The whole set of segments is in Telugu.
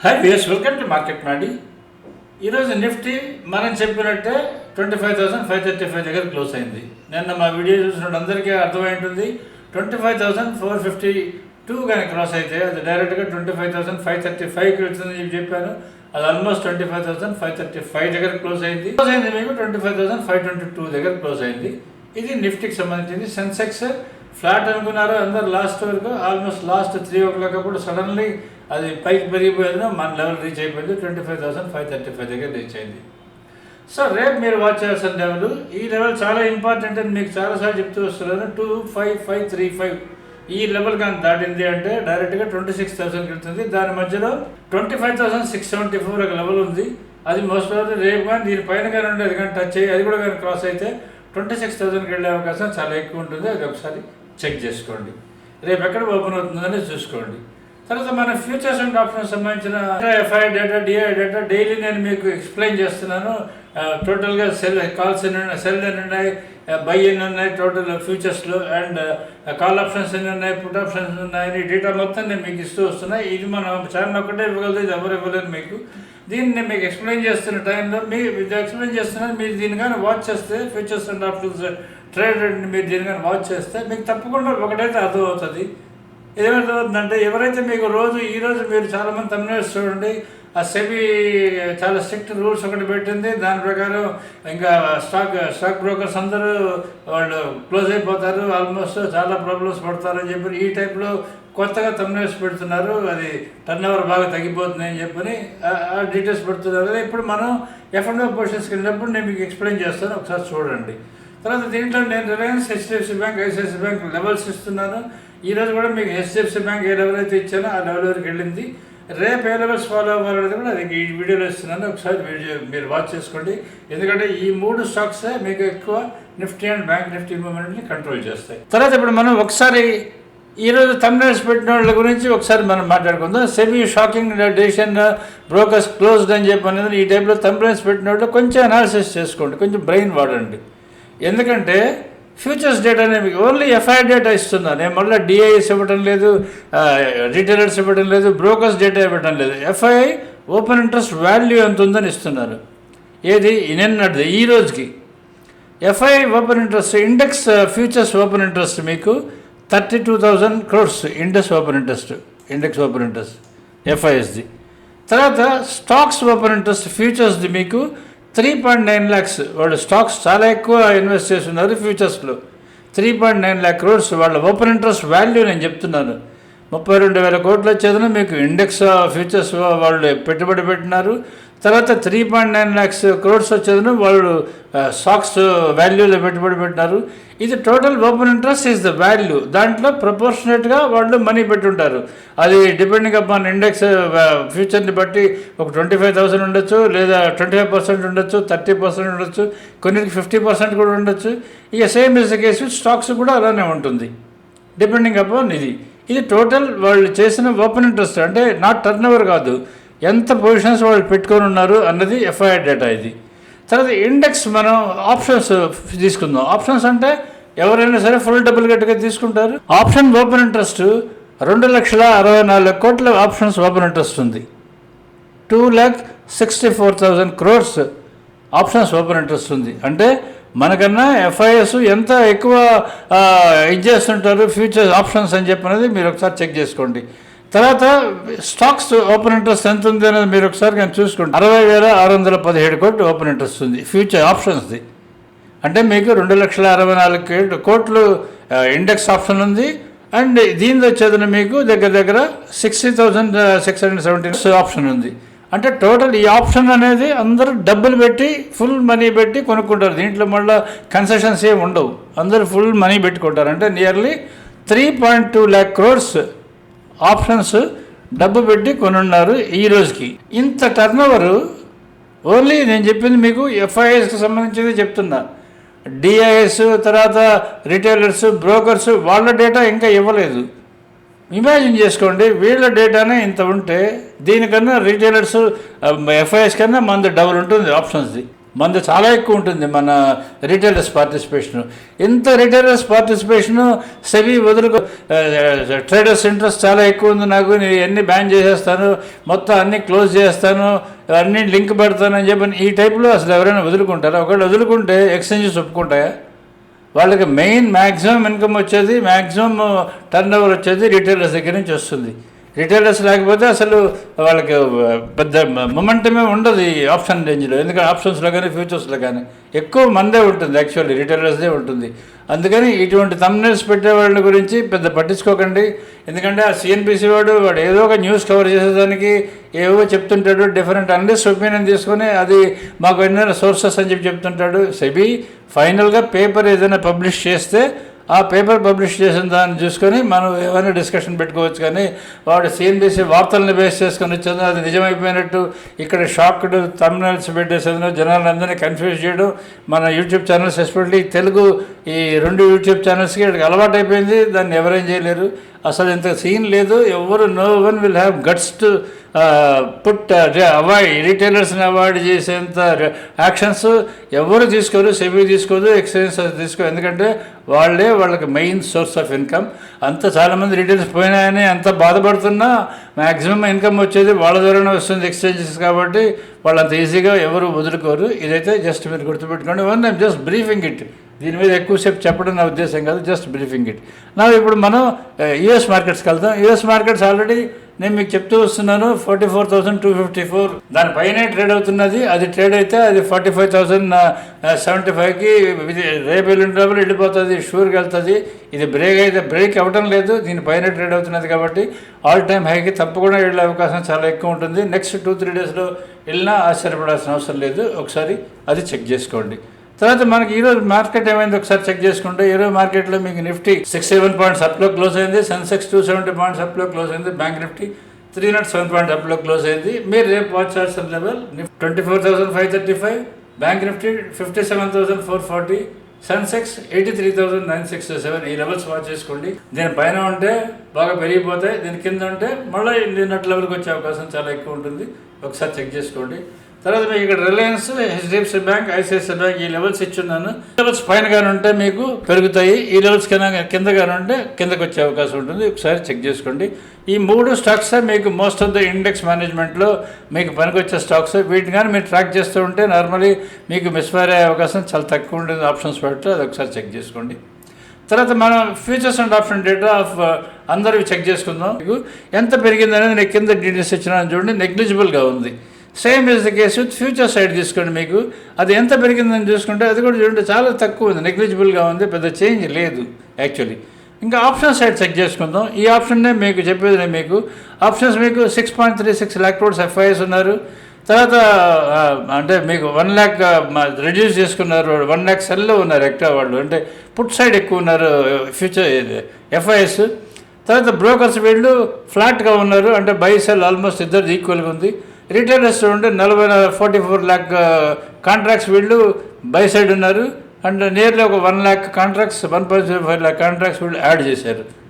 Hi viewers welcome to market మాడి ఈరోజు నిఫ్టీ మనం చెప్పినట్టే twenty five thousand five thirty five దగ్గర క్లోజ్ అయింది. నిన్న మా వీడియో చూసిన అందరికీ అర్థమై ఉంటుంది. Twenty five thousand four fifty two కానీ క్రాస్ అయితే అది డైరెక్ట్గా twenty five thousand five thirty ఫైవ్కి వచ్చిందని చెప్పి చెప్పాను. అది almost twenty five thousand five thirty five దగ్గర క్లోజ్ అయింది. క్లోజ్ అయింది మీకు twenty five thousand five twenty two దగ్గర క్లోజ్ అయింది. ఇది నిఫ్టీకి సంబంధించింది. సెన్సెక్స్ ఫ్లాట్ అనుకున్నారు అందరు లాస్ట్ వరకు almost last three o'clock అప్పుడు సడన్లీ అది పైకి పెరిగిపోయింది మన లెవెల్ రీచ్ అయిపోయింది twenty five thousand five thirty five దగ్గర రీచ్ అయింది. సో రేపు మీరు వాచ్ చేయాల్సిన లెవెల్ ఈ లెవెల్ చాలా ఇంపార్టెంట్ అని మీకు చాలాసార్లు చెప్తూ వస్తున్నాను. Two five five three five ఈ లెవెల్ కానీ దాటింది అంటే డైరెక్ట్గా ట్వంటీ సిక్స్ థౌసండ్కి వెళ్తుంది దాని మధ్యలో twenty five thousand six seventy four ఒక లెవెల్ ఉంది. అది మోస్ట్ ఆఫ్ రేపు కానీ దీని పైన కానీ ఉండేది కానీ టచ్ అయ్యి అది కూడా కానీ క్రాస్ అయితే ట్వంటీ సిక్స్ థౌసండ్కి వెళ్ళే అవకాశం చాలా ఎక్కువ ఉంటుంది. అది ఒకసారి చెక్ చేసుకోండి. రేపు ఎక్కడ ఓపెన్ అవుతుందని చూసుకోండి. తర్వాత మన ఫ్యూచర్స్ అండ్ ఆప్షన్స్ సంబంధించిన FI data DI data daily నేను మీకు ఎక్స్ప్లెయిన్ చేస్తున్నాను. టోటల్గా సెల్ కాల్స్ ఎన్ని ఉన్నాయి సెల్ ఎన్ని ఉన్నాయి బై ఎన్ని ఉన్నాయి టోటల్ ఫ్యూచర్స్లో అండ్ కాల్ ఆప్షన్స్ ఎన్ని ఉన్నాయి పుట్ ఆప్షన్స్ ఎన్ని ఉన్నాయి డేటా మొత్తం నేను మీకు ఇస్తూ వస్తున్నాయి ఇది మన ఛానల్ ఒకటే ఇవ్వగలదు ఇది ఎవరు ఇవ్వలేదు మీకు. దీన్ని నేను మీకు ఎక్స్ప్లెయిన్ చేస్తున్న టైంలో మీ ఎక్స్ప్లెయిన్ చేస్తున్నాను మీరు దీన్ని కానీ వాచ్ చేస్తే ఫ్యూచర్స్ అండ్ ఆప్షన్స్ ట్రేడ్ మీరు దీన్ని కానీ వాచ్ చేస్తే మీకు తప్పకుండా ఒకటైతే అర్థమవుతుంది. ఏమర్థమవుతుందంటే ఎవరైతే మీకు రోజు ఈరోజు మీరు చాలామంది తమిళనాడు చూడండి ఆ సెబీ చాలా స్ట్రిక్ట్ రూల్స్ ఒకటి పెట్టింది. దాని ప్రకారం ఇంకా స్టాక్ స్టాక్ బ్రోకర్స్ అందరూ వాళ్ళు క్లోజ్ అయిపోతారు ఆల్మోస్ట్ చాలా ప్రాబ్లమ్స్ పడతారని చెప్పి ఈ టైప్లో కొత్తగా తమిళనాడు పెడుతున్నారు. అది టర్న్ ఓవర్ బాగా తగ్గిపోతుంది అని చెప్పని ఆ- డీటెయిల్స్ పెడుతున్నారు ఇప్పుడు మనం ఎఫ్ఎండో పొజిషన్స్కి వెళ్ళినప్పుడు నేను మీకు ఎక్స్ప్లెయిన్ చేస్తాను. ఒకసారి చూడండి. తర్వాత దీంట్లో నేను Reliance HDFC bank ICIC bank levels ఇస్తున్నాను. ఈరోజు కూడా మీకు హెచ్డిఎఫ్సి బ్యాంక్ ఏ లెవెల్ అయితే ఇచ్చానో ఆ లెవెల్ వరకు వెళ్ళింది. రేపు ఏ లెవెల్స్ ఫాలో అవ్వాలనేది కూడా అది ఈ వీడియోలో ఇస్తున్నాను. ఒకసారి వీడియో మీరు వాచ్ చేసుకోండి. ఎందుకంటే ఈ మూడు స్టాక్సే మీకు ఎక్కువ నిఫ్టీ అండ్ బ్యాంక్ నిఫ్టీ మూమెంట్ని కంట్రోల్ చేస్తాయి. తర్వాత ఇప్పుడు మనం ఒకసారి ఈరోజు తమిళనాడు పెట్టిన వాళ్ళ గురించి ఒకసారి మనం మాట్లాడుకుందాం. Semi shocking decision brokers closed అని చెప్పి అనేది ఈ టైప్లో తమిళనాడు పెట్టిన వాళ్ళు కొంచెం అనాలిసిస్ చేసుకోండి. కొంచెం బ్రెయిన్ వాడండి. ఎందుకంటే ఫ్యూచర్స్ డేట్ అనేది మీకు ఓన్లీ ఎఫ్ఐ డేటా ఇస్తున్నా. నేను మళ్ళీ డిఐఎస్ ఇవ్వడం లేదు రిటైలర్స్ ఇవ్వడం లేదు బ్రోకర్స్ డేటా ఇవ్వడం లేదు. ఎఫ్ఐ ఓపెన్ ఇంట్రెస్ట్ వాల్యూ ఎంత ఉందని ఇస్తున్నారు. ఏది? నిన్నటిది ఈ రోజుకి. FI open interest index futures open interest మీకు thirty two thousand crores index open interest index open interest ఎఫ్ఐఎస్ది తర్వాత స్టాక్స్ ఓపెన్ ఇంట్రెస్ట్ ఫ్యూచర్స్ది మీకు త్రీ పాయింట్ నైన్ ల్యాక్స్. వాళ్ళు స్టాక్స్ చాలా ఎక్కువ ఇన్వెస్ట్ చేస్తున్నారు ఫ్యూచర్స్లో. Three point nine lakh crores. వాళ్ళ ఓపెన్ ఇంట్రెస్ట్ వాల్యూ నేను చెప్తున్నాను. ముప్పై రెండు వేల కోట్లు వచ్చేదన మీకు ఇండెక్స్ ఫ్యూచర్స్ వాళ్ళు పెట్టుబడి పెట్టినారు. తర్వాత three point nine lakhs crores వచ్చేదని వాళ్ళు స్టాక్స్ వాల్యూలో పెట్టుబడి పెట్టినారు. ఇది total open interest is the value దాంట్లో ప్రపోర్షనేట్గా వాళ్ళు మనీ పెట్టుంటారు. అది డిపెండింగ్ అపాన్ ఇండెక్స్ ఫ్యూచర్ని బట్టి ఒక ట్వంటీ ఫైవ్ థౌసండ్ ఉండొచ్చు లేదా ట్వంటీ ఫైవ్ పర్సెంట్ ఉండొచ్చు థర్టీ పర్సెంట్ ఉండొచ్చు కొన్ని ఫిఫ్టీ పర్సెంట్ కూడా ఉండొచ్చు. ఇక same is the case stocks కూడా అలానే ఉంటుంది. డిపెండింగ్ అపాన్ ఇది. ఇది టోటల్ వాళ్ళు చేసిన ఓపెన్ ఇంట్రెస్ట్ అంటే నాట్ టర్న్ ఓవర్ కాదు. ఎంత పొజిషన్స్ వాళ్ళు పెట్టుకొని ఉన్నారు అన్నది ఎఫ్ఐఆర్ డేటా ఇది. తర్వాత ఇండెక్స్ మనం ఆప్షన్స్ తీసుకుందాం. ఆప్షన్స్ అంటే ఎవరైనా సరే ఫుల్ డబుల్ గట్టిగా తీసుకుంటారు. ఆప్షన్ ఓపెన్ ఇంట్రెస్ట్ రెండు లక్షల అరవై నాలుగు కోట్ల ఆప్షన్స్ ఓపెన్ ఇంట్రెస్ట్ ఉంది. Two lakh sixty four thousand crores options open interest ఉంది. అంటే మనకన్నా ఎఫ్ఐఎస్ ఎంత ఎక్కువ ఇది చేస్తుంటారు ఫ్యూచర్ ఆప్షన్స్ అని చెప్పినది మీరు ఒకసారి చెక్ చేసుకోండి. తర్వాత స్టాక్స్ ఓపెన్ ఇంట్రెస్ట్ ఎంత ఉంది అనేది మీరు ఒకసారి నేను చూసుకోండి. అరవై వేల ఆరు వందల పదిహేడు కోట్లు ఓపెన్ ఇంట్రెస్ట్ ఉంది. ఫ్యూచర్ ఆప్షన్స్ది. అంటే మీకు రెండు లక్షల అరవై నాలుగు కోట్లు- ఇండెక్స్ ఆప్షన్ ఉంది. అండ్ దీనిలో చదివిన మీకు దగ్గర దగ్గర sixty thousand six hundred seventy option ఉంది. అంటే టోటల్ ఈ ఆప్షన్ అనేది అందరూ డబ్బులు పెట్టి ఫుల్ మనీ పెట్టి కొనుక్కుంటారు. దీంట్లో మళ్ళీ కన్సెషన్స్ ఏమి ఉండవు. అందరూ ఫుల్ మనీ పెట్టుకుంటారు. అంటే nearly three point two lakh crores options డబ్బు పెట్టి కొనున్నారు ఈ రోజుకి. ఇంత టర్న్ ఓన్లీ నేను చెప్పింది మీకు ఎఫ్ఐఎస్కి సంబంధించింది చెప్తున్నా. డిఐఎస్ తర్వాత రిటైలర్స్ బ్రోకర్స్ వాళ్ళ డేటా ఇంకా ఇవ్వలేదు. ఇమాజిన్ చేసుకోండి వీళ్ళ డేటానే ఇంత ఉంటే దీనికన్నా రీటైలర్స్ ఎఫ్ఐఎస్ కన్నా మంది డబుల్ ఉంటుంది ఆప్షన్స్ది మందు చాలా ఎక్కువ ఉంటుంది మన రిటైలర్స్ పార్టిసిపేషన్. ఎంత రిటైలర్స్ పార్టిసిపేషన్ సెబీ వదులుకో ట్రేడర్స్ ఇంట్రెస్ట్ చాలా ఎక్కువ ఉంది నాకు నేను అన్ని బ్యాన్ చేసేస్తాను మొత్తం అన్ని క్లోజ్ చేస్తాను అన్ని లింక్ పెడతానని చెప్పి ఈ టైప్లో అసలు ఎవరైనా వదులుకుంటారా? ఒకవేళ వదులుకుంటే ఎక్స్చేంజెస్ ఒప్పుకుంటాయా? వాళ్ళకి మెయిన్ మ్యాక్సిమం ఇన్కమ్ వచ్చేది మ్యాక్సిమం టర్న్ ఓవర్ వచ్చేది రిటైలర్స్ దగ్గర నుంచి వస్తుంది. రిటైలర్స్ లేకపోతే అసలు వాళ్ళకి పెద్ద మొమెంటమే ఉండదు ఈ ఆప్షన్ రేంజ్లో ఎందుకంటే ఆప్షన్స్లో కానీ ఫ్యూచర్స్లో కానీ ఎక్కువ మందే ఉంటుంది యాక్చువల్లీ రిటైలర్స్దే ఉంటుంది. అందుకని ఇటువంటి తమ్నెల్స్ పెట్టే వాళ్ళ గురించి పెద్ద పట్టించుకోకండి. ఎందుకంటే ఆ సిఎన్పిసి వాడు వాడు ఏదో ఒక న్యూస్ కవర్ చేసేదానికి ఏవో చెప్తుంటాడు డిఫరెంట్ అనలిస్ట్ ఒపీనియన్ తీసుకొని అది మాకు ఎన్నో సోర్సెస్ అని చెప్పి చెప్తుంటాడు. సెబీ ఫైనల్గా పేపర్ ఏదైనా పబ్లిష్ చేస్తే ఆ పేపర్ పబ్లిష్ చేసిన దాన్ని చూసుకొని మనం ఏమైనా డిస్కషన్ పెట్టుకోవచ్చు కానీ వాడు సిఎన్బిసి వార్తల్ని బేస్ చేసుకొని వచ్చేది అది నిజమైపోయినట్టు ఇక్కడ షాక్డ్ తమిళనాల్స్ జనాలు జనాలందరినీ కన్ఫ్యూజ్ చేయడం మన యూట్యూబ్ ఛానల్స్ ఎస్పెషల్లీ తెలుగు ఈ రెండు యూట్యూబ్ ఛానల్స్కి వీళ్ళకి అలవాటు అయిపోయింది దాన్ని ఎవరేం చేయలేరు. అసలు ఇంత సీన్ లేదు. ఎవరు no one will have guts to put avoid. రిటైలర్స్ని avoid చేసేంత యాక్షన్స్ ఎవరు తీసుకోరు సెబీ తీసుకోదు ఎక్స్చేంజ్ తీసుకో ఎందుకంటే వాళ్ళే వాళ్ళకి మెయిన్ సోర్స్ ఆఫ్ ఇన్కమ్. అంత చాలామంది రిటైల్స్ పోయినాయని అంత బాధపడుతున్నా మ్యాక్సిమం ఇన్కమ్ వచ్చేది వాళ్ళ ద్వారానే వస్తుంది ఎక్స్చేంజెస్ కాబట్టి వాళ్ళు అంత ఈజీగా ఎవరు వదులుకోరు. ఇదైతే జస్ట్ మీరు గుర్తుపెట్టుకోండి. One I'm just briefing it దీని మీద ఎక్కువసేపు చెప్పడం నా ఉద్దేశం కాదు జస్ట్ బ్రీఫింగ్ ఇట్ నా ఇప్పుడు మనం యుఎస్ మార్కెట్స్కి వెళ్తాం యుఎస్ మార్కెట్స్ ఆల్రెడీ నేను మీకు చెప్తూ వస్తున్నాను forty four thousand two fifty four దానిపైనే ట్రేడ్ అవుతున్నది. అది ట్రేడ్ అయితే అది ఫార్టీ ఫైవ్ థౌసండ్ సెవెంటీ ఫైవ్కి రేపు ఎల్లుండి లోపల వెళ్ళిపోతుంది షూర్గా వెళ్తుంది. ఇది బ్రేక్ అయితే బ్రేక్ అవ్వడం లేదు. దీనిపైన ట్రేడ్ అవుతున్నది కాబట్టి ఆల్ టైమ్ హైకి తప్పకుండా వెళ్ళే అవకాశం చాలా ఎక్కువ ఉంటుంది. నెక్స్ట్ టూ త్రీ డేస్లో వెళ్ళినా ఆశ్చర్యపడాల్సిన అవసరం లేదు. ఒకసారి అది చెక్ చేసుకోండి. తర్వాత మనకి ఈరోజు మార్కెట్ ఏమైంది? ఒకసారి చెక్ చేసుకుంటే ఈరోజు మార్కెట్లో మీకు నిఫ్టీ సిక్స్ సెవెన్ పాయింట్స్ అప్లో క్లోజ్ అయింది. సెన్సెక్స్ టూ సెవెంటీ పాయింట్స్ అప్లో క్లోజ్ అయింది. Bank Nifty three nought seven point అప్లో close అయింది. మీరు రేపు వాచ్ చేయాల్సిన level twenty four thousand five thirty five bank Nifty fifty seven thousand four forty Sensex eighty three thousand nine six seven. ఈ లెవెల్స్ వాచ్ చేసుకోండి. దీని పైన ఉంటే బాగా పెరిగిపోతాయి. దీని కింద ఉంటే మళ్ళీ నిన్నటి లెవెల్కి వచ్చే అవకాశం చాలా ఎక్కువ ఉంటుంది. ఒకసారి చెక్ చేసుకోండి. తర్వాత మీకు ఇక్కడ Reliance HDFC bank ICICI bank ఈ లెవెల్స్ ఇచ్చున్నాను. లెవెల్స్ పైన కానీ ఉంటే మీకు పెరుగుతాయి ఈ లెవెల్స్ కింద కింద కానీ ఉంటే కిందకు వచ్చే అవకాశం ఉంటుంది. ఒకసారి చెక్ చేసుకోండి. ఈ మూడు స్టాక్స్ మీకు మోస్ట్ ఆఫ్ ద ఇండెక్స్ మేనేజ్మెంట్లో మీకు పనికొచ్చే స్టాక్స్. వీటిని కానీ మీరు ట్రాక్ చేస్తూ ఉంటే నార్మలీ మీకు మిస్ఫైర్ అయ్యే అవకాశం చాలా తక్కువ ఉంటుంది. ఆప్షన్స్ పెడితే అది ఒకసారి చెక్ చేసుకోండి. తర్వాత మనం futures and option data of అందరివి చెక్ చేసుకుందాం. మీకు ఎంత పెరిగింది అనేది నేను కింద డీటెయిల్స్ ఇచ్చినా చూడండి. నెగ్లిజిబుల్గా ఉంది. Same is the case with future side తీసుకోండి మీకు. అది ఎంత పెరిగిందని చూసుకుంటే అది కూడా చూడండి చాలా తక్కువ ఉంది. నెగ్లిజిబుల్గా ఉంది పెద్ద చేంజ్ లేదు యాక్చువల్లీ ఇంకా ఆప్షన్ సైడ్ చెక్ చేసుకుందాం. ఈ ఆప్షన్నే మీకు చెప్పేది నేను మీకు. ఆప్షన్స్ మీకు six point three six lakh crores FIs ఉన్నారు. తర్వాత అంటే మీకు వన్ ల్యాక్ రెడ్యూస్ చేసుకున్నారు. వన్ ల్యాక్ సెల్లో ఉన్నారు ఎక్కువ వాళ్ళు. అంటే పుట్ సైడ్ ఎక్కువ ఉన్నారు ఫ్యూచర్ ఎఫ్ఐఎస్ తర్వాత బ్రోకర్స్ వీళ్ళు ఫ్లాట్గా ఉన్నారు. అంటే బై సెల్ ఆల్మోస్ట్ ఇద్దరు ఈక్వల్గా ఉంది. రిటైలర్స్ ఉంటే నలభై ఫార్టీ ఫోర్ ల్యాక్ కాంట్రాక్ట్స్ వీళ్ళు బై సైడ్ ఉన్నారు. అండ్ నియర్లీ ఒక one lakh contracts one point five lakh contracts వీళ్ళు యాడ్ చేశారు.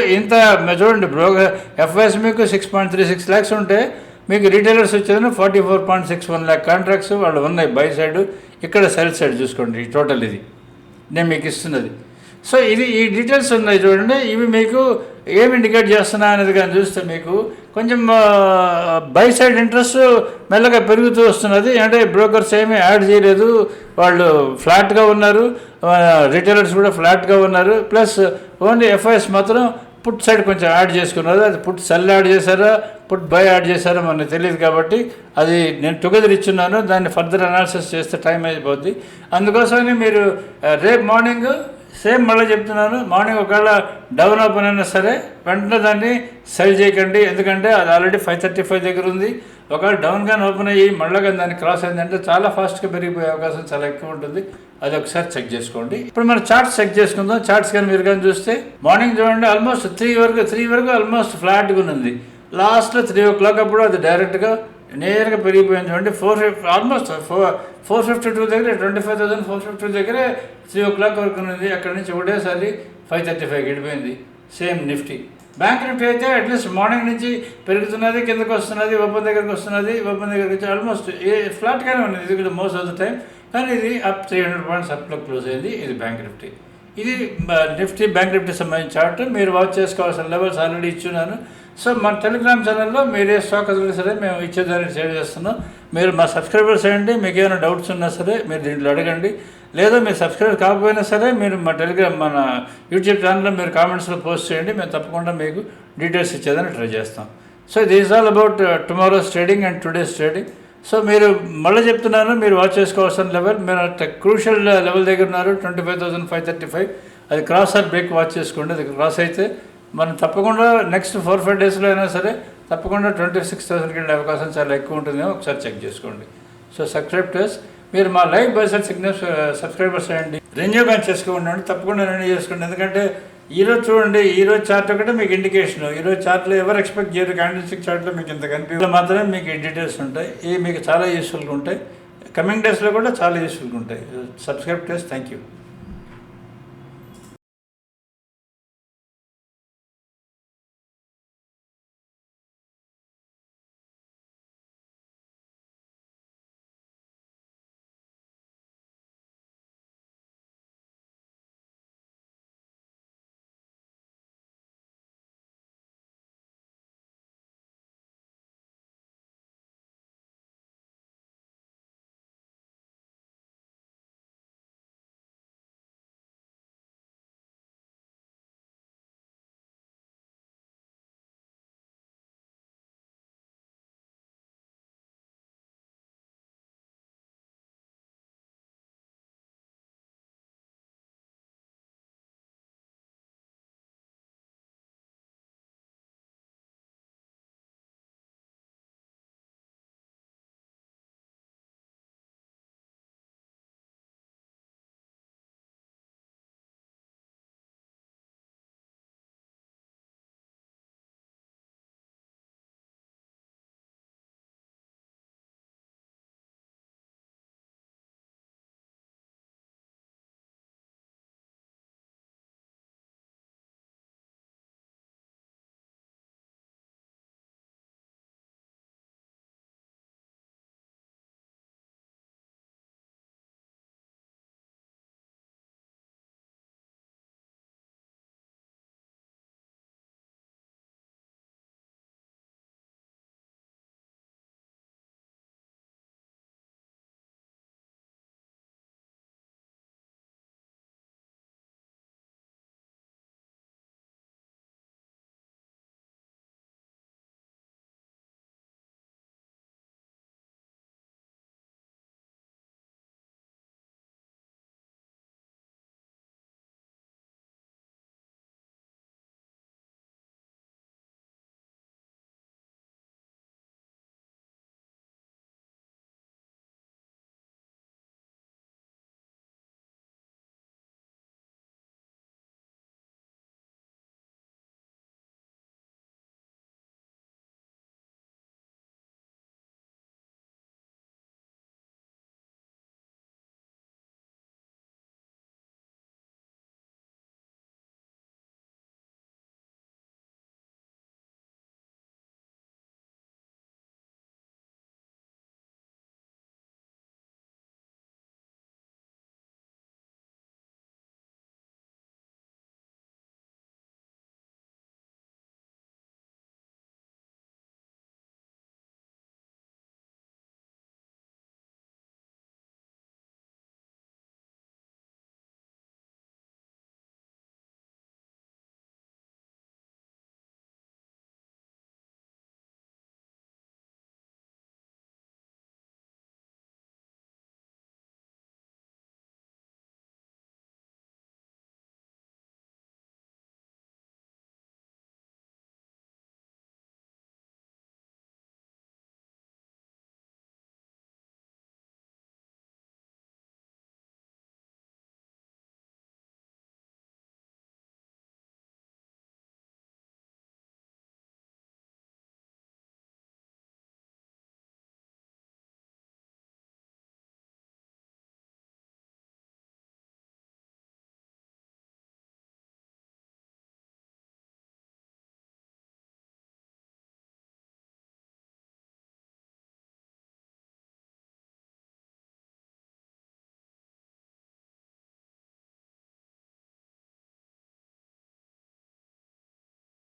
ఇంత మ- చూడండి బ్రోకర్ ఎఫ్ఐఎస్ మీకు six point three six lakhs ఉంటే మీకు రిటైలర్స్ వచ్చేది forty four point six one lakh contracts వాళ్ళు ఉన్నాయి బై సైడ్. ఇక్కడ సెల్ సైడ్ చూసుకోండి ఈ టోటల్ ఇది. నేను మీకు ఇస్తున్నది. సో ఇది ఈ డీటెయిల్స్ ఉన్నాయి చూడండి. ఇవి మీకు ఏమి ఇండికేట్ చేస్తున్నా అనేది కానీ చూస్తే మీకు కొంచెం బై సైడ్ ఇంట్రెస్ట్ మెల్లగా పెరుగుతూ వస్తున్నది. అంటే బ్రోకర్స్ ఏమీ యాడ్ చేయలేదు. వాళ్ళు ఫ్లాట్గా ఉన్నారు. రిటైలర్స్ కూడా ఫ్లాట్గా ఉన్నారు. ప్లస్ ఓన్లీ ఎఫ్ఐఎస్ మాత్రం పుట్ సైడ్ కొంచెం యాడ్ చేసుకున్నారు. అది పుట్ సెల్ యాడ్ చేశారా పుట్ బై యాడ్ చేశారా మనకు తెలియదు కాబట్టి అది నేను టుగెదర్ ఇచ్చున్నాను. దాన్ని ఫర్దర్ అనాలిసిస్ చేస్తే టైం అయిపోద్ది. అందుకోసమని మీరు రేపు మార్నింగ్ సేమ్ మళ్ళీ చెప్తున్నాను మార్నింగ్ ఒకవేళ డౌన్ ఓపెన్ అయినా సరే వెంటనే దాన్ని సెల్ చేయకండి. ఎందుకంటే అది ఆల్రెడీ ఫైవ్ థర్టీ ఫైవ్ దగ్గర ఉంది. ఒకవేళ డౌన్ కానీ ఓపెన్ అయ్యి మళ్ళీ కానీ దాన్ని క్రాస్ అయిందంటే చాలా ఫాస్ట్గా పెరిగిపోయే అవకాశం చాలా ఎక్కువ ఉంటుంది. అది ఒకసారి చెక్ చేసుకోండి. ఇప్పుడు మనం చార్ట్స్ చెక్ చేసుకుందాం. చార్ట్స్ కానీ మీరు కానీ చూస్తే మార్నింగ్ చూడండి ఆల్మోస్ట్ త్రీ వరకు త్రీ వరకు ఆల్మోస్ట్ ఫ్లాట్గా ఉంది. లాస్ట్లో త్రీ ఓ క్లాక్ అప్పుడు అది డైరెక్ట్గా నేరుగా పెరిగిపోయింది. Twenty four fifty almost four four fifty two దగ్గర twenty five thousand four fifty దగ్గరే త్రీ ఓ క్లాక్ వరకు ఉంది అక్కడ నుంచి ఒకటేసారి ఫైవ్ థర్టీ ఫైవ్ వెళ్ళిపోయింది. Same Nifty. బ్యాంక్ నిఫ్టీ అయితే అట్లీస్ట్ మార్నింగ్ నుంచి పెరుగుతున్నది కిందకు వస్తున్నది ఓపెన్ దగ్గరకు వస్తున్నది ఓపెన్ దగ్గరకు వచ్చి ఆల్మోస్ట్ ఏ ఫ్లాట్గానే ఉన్నది. ఇది కూడా మోస్ట్ ఆఫ్ ద టైం కానీ ఇది అప్ త్రీ హండ్రెడ్ పాయింట్స్ అప్లో క్లోజ్ అయింది. ఇది బ్యాంక్ నిఫ్టీ. ఇది నిఫ్టీ బ్యాంక్ నిఫ్టీ సంబంధించిన చార్ట్. మీరు వాచ్ చేసుకోవాల్సిన లెవెల్స్ ఆల్రెడీ ఇచ్చున్నాను సో మన టెలిగ్రామ్ ఛానల్లో మీరే స్టాక్ వదిలినా సరే మేము ఇచ్చేదాన్ని షేర్ చేస్తున్నాం. మీరు మా సబ్స్క్రైబర్స్ అయ్యండి మీకు ఏమైనా డౌట్స్ ఉన్నా సరే మీరు దీంట్లో అడగండి. లేదా మీరు సబ్స్క్రైబర్ కాకపోయినా సరే మీరు మా టెలిగ్రామ్ మన యూట్యూబ్ ఛానల్లో మీరు కామెంట్స్లో పోస్ట్ చేయండి మేము తప్పకుండా మీకు డీటెయిల్స్ ఇచ్చేదాన్ని ట్రై చేస్తాం. So this all about uh, tomorrow's trading and today's trading. So మీరు మళ్ళీ చెప్తున్నాను మీరు వాచ్ చేసుకోవాల్సిన లెవెల్ మీరు క్రూషియల్ లెవెల్ దగ్గర ఉన్నారు twenty five thousand five thirty five. అది క్రాస్ ఆర్ బ్రేక్ వాచ్ చేసుకోండి అది క్రాస్ అయితే మనం తప్పకుండా నెక్స్ట్ ఫోర్ ఫైవ్ డేస్లో అయినా సరే తప్పకుండా ట్వంటీ సిక్స్ థౌసండ్కి వెళ్ళే అవకాశం చాలా ఎక్కువ ఉంటుందేమో ఒకసారి చెక్ చేసుకోండి. సో సబ్స్క్రైబ్ మీరు మా లైవ్ బైసెట్ సిగ్నల్స్ సబ్స్క్రైబర్స్ అయ్యండి రెన్యూ బ్యాన్ చేసుకోండి. తప్పకుండా రెన్యూ చేసుకోండి. ఎందుకంటే ఈరోజు చూడండి ఈరోజు చార్ట్ ఒకటే మీకు ఇండికేషన్ ఈరోజు చార్ట్లో ఎవరు ఎక్స్పెక్ట్ చేయరు. క్యాండిల్స్టిక్ చార్ట్లో మీకు ఇంత కనిపి మాత్రమే మీకు డీటెయిల్స్ ఉంటాయి. ఇవి మీకు చాలా యూస్ఫుల్గా ఉంటాయి. కమింగ్ డేస్లో కూడా చాలా యూస్ఫుల్గా ఉంటాయి. సబ్స్క్రైబ్ చేసి థ్యాంక్ యూ